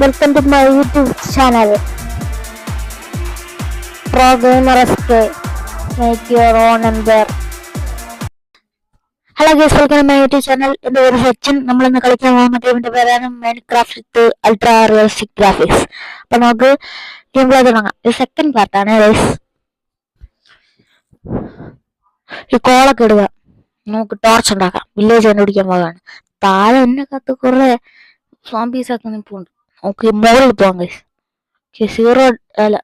Welcome to my YouTube channel. Pro gamer make your own hello guys welcome my YouTube channel. എന്റെ പേര് സച്ചിൻ നമ്മൾ ഇന്ന് കളിക്കാൻ പോകുന്ന ഗെയിമിന്റെ പേരാണ് Minecraft with ultra realistic graphics അപ്പൊ നമുക്ക് ഗെയിം പ്ലേ തുടങ്ങാം. ഇത് സെക്കൻഡ് പാർട്ടാണ് ഗൈസ് ഈ കോളൊക്കെ ഇടുക. നമുക്ക് ടോർച്ച് ഉണ്ടാക്കാം. വില്ലേജ് കണ്ടുപിടിക്കാൻ പോകാണ് താഴെ എന്നെ കത്ത് കുറെ സോംബീസ് ഒക്കെ നിൽപ്പുണ്ട് നമുക്ക് മുകളിൽ പോകാം ഓക്കെ സീറോ അല്ല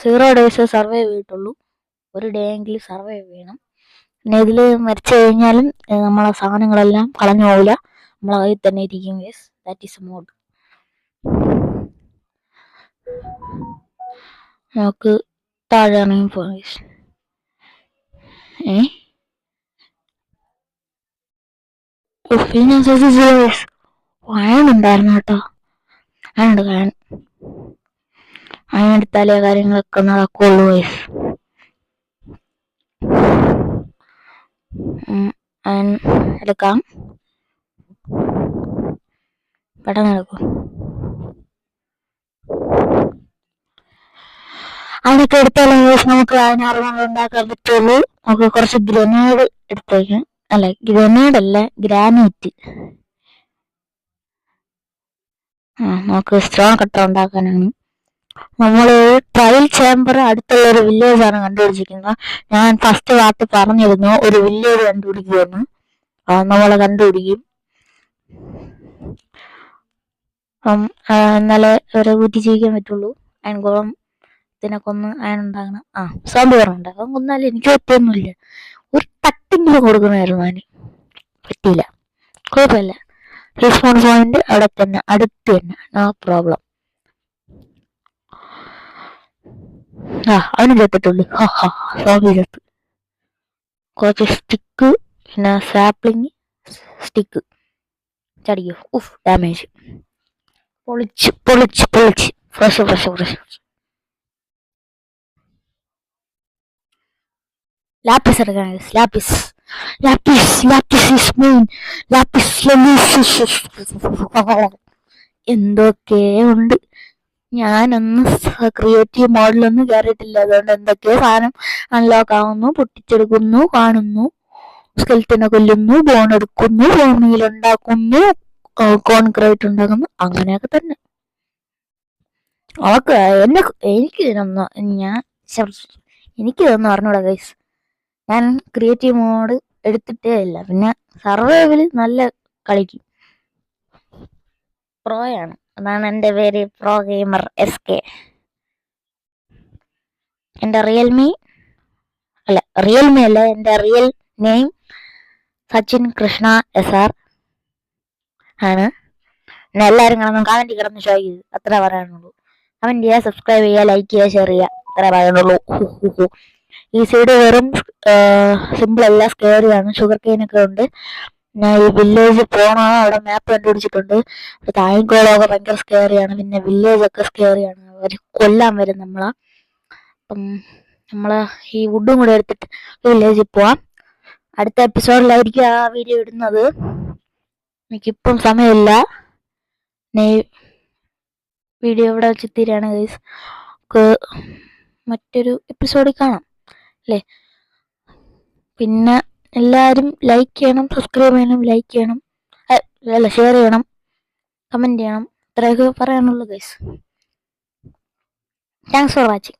സീറോ ഡേയ്സ് സർവൈവ് ചെയ്തിട്ടുള്ളൂ. ഒരു ഡേ എങ്കിലും സർവൈവ് ചെയ്യണം. പിന്നെ ഇതിൽ മരിച്ചു കഴിഞ്ഞാലും നമ്മളെ സാധനങ്ങളെല്ലാം കളഞ്ഞു പോകില്ല നമ്മളെ കയ്യിൽ തന്നെ ഇരിക്കും കേസ് ദാറ്റ് ഈസ് മോഡ് നമുക്ക് താഴെ ഇറങ്ങി പോകാം കേസ് ഏ? ഫിനാൻസ് വയനുണ്ടായിരുന്നു കേട്ടോ. അതുണ്ട് ഞാൻ അതിനെടുത്താലേ കാര്യങ്ങളൊക്കെ നടക്കുള്ളൂ അയൺ എടുക്കാം പെട്ടെന്ന് എടുക്കും അതിനൊക്കെ എടുത്താലും നമുക്ക് അതിനറിവുകൾ ഉണ്ടാക്കാൻ പറ്റുള്ളൂ. നമുക്ക് കുറച്ച് ഗ്രനേഡ് എടുത്തേക്കാം. അല്ല ഗ്രനേഡ് അല്ല ഗ്രാനൈറ്റ്. ആ നമുക്ക് സ്റ്റോൺ കട്ട ഉണ്ടാക്കാനാണ്. നമ്മൾ ട്രയൽ ചേംബർ അടുത്തുള്ള ഒരു വില്ലേജ് ആണ് കണ്ടുപിടിച്ചിരിക്കുന്നത്. ഞാൻ ഫസ്റ്റ് വാർത്ത പറഞ്ഞിരുന്നു ഒരു വില്ലേജ് കണ്ടുപിടിക്കുമെന്ന്. നമ്മളെ കണ്ടുപിടിക്കും. എന്നാലേ ഒരു കൂറ്റി ജീവിക്കാൻ പറ്റുള്ളൂ. അയൺകുളം ഇതിനെ കൊന്ന് അയൺ ഉണ്ടാകണം ആ സോമ്പ് പറഞ്ഞുണ്ട് അവൻ കൊന്നാലും എനിക്ക് പറ്റിയൊന്നുമില്ല. ഒരു തട്ടെങ്കിലും കൊടുക്കണമായിരുന്നു അവന്. പറ്റിയില്ല. കുഴപ്പമില്ല. റീസ്പോൺ പോയിന്റ് അവിടെ തന്നെ അടുത്ത് തന്നെ. ആ പ്രോബ്ലം ആ അവന് ചത്തിട്ടുള്ളു ഹാ ഹാ സോബി ചേർത്ത് കുറച്ച് സ്റ്റിക്ക് പിന്നെ സാപ്ലിങ് സ്റ്റിക്ക് ചടിക്കോ. ഉഫ് ഡാമേജ് പൊളിച്ച് പൊളിച്ച് പൊളിച്ച്. ഫ്രഷ് ഫ്രഷ് ഫ്രഷ് ലാപ്പിസ് എടുക്കണം lapis lapis Lapis is main Lapis എന്തൊക്കെ ഉണ്ട്? ഞാനൊന്നും ക്രിയേറ്റീവ് മോഡലൊന്നും കയറിയിട്ടില്ല അതുകൊണ്ട് എന്തൊക്കെയോ സാധനം അൺലോക്ക് ആവുന്നു പൊട്ടിച്ചെടുക്കുന്നു കാണുന്നു സ്കെൽത്തിനെ കൊല്ലുന്നു ബോൺ എടുക്കുന്നു ഉണ്ടാക്കുന്നു കോൺക്രീറ്റ് ഉണ്ടാക്കുന്നു അങ്ങനെയൊക്കെ തന്നെ. ഓക്കെ എന്നെ എനിക്ക് ഇതിനൊന്നും ഞാൻ എനിക്ക് ഇതൊന്നും അറിഞ്ഞൂടാ ഗൈസ് ഞാൻ ക്രിയേറ്റീവ് മോഡ് എടുത്തിട്ടേ ഇല്ല. പിന്നെ സർവൈവിൽ നല്ല കളിക്കും. പ്രോയാണ് അതാണ് എന്റെ പേര് പ്രോ ഗെയിമർ എസ് കെ എന്റെ റിയൽമി അല്ല റിയൽമി അല്ല എന്റെ real name Sachin Krishna S R ആണ്. പിന്നെ എല്ലാവരും കിടന്ന് കമന്റ് കിടന്ന് ഷോ ചെയ്ത് അത്ര പറയാനുള്ളൂ. കമന്റ് ചെയ്യുക സബ്സ്ക്രൈബ് ചെയ്യുക ലൈക്ക് ചെയ്യുക ഷെയർ ചെയ്യുക. അത്ര പറയാനുള്ളൂ. ഈ സൈഡ് വെറും സിമ്പിൾ അല്ല സ്കേറിയാണ് ഷുഗർ കെയിനൊക്കെ ഉണ്ട്. ഈ വില്ലേജ് പോണോ അവിടെ മാപ്പ് കണ്ടുപിടിച്ചിട്ടുണ്ട്. തായങ്കോളമൊക്കെ ഭയങ്കര സ്കേറിയാണ് പിന്നെ വില്ലേജ് ഒക്കെ സ്കേറിയാണ് അവർ കൊല്ലാൻ വരും നമ്മളെ. അപ്പം നമ്മളെ ഈ വുഡും കൂടെ എടുത്തിട്ട് വില്ലേജിൽ പോവാം. അടുത്ത എപ്പിസോഡിലായിരിക്കും ആ വീഡിയോ ഇടുന്നത്. എനിക്കിപ്പം സമയമില്ല. വീഡിയോ ഇവിടെ വെച്ച് തീരാണ് ഗൈസ് മറ്റൊരു എപ്പിസോഡിൽ കാണാം. അല്ലേ പിന്നെ എല്ലാവരും ലൈക്ക് ചെയ്യണം സബ്സ്ക്രൈബ് ചെയ്യണം ലൈക്ക് ചെയ്യണം. അല്ല ഷെയർ ചെയ്യണം കമന്റ് ചെയ്യണം. ഇത്രയൊക്കെ പറയാനുള്ളൂ guys thanks for watching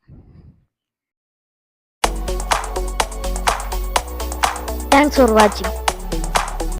thanks for watching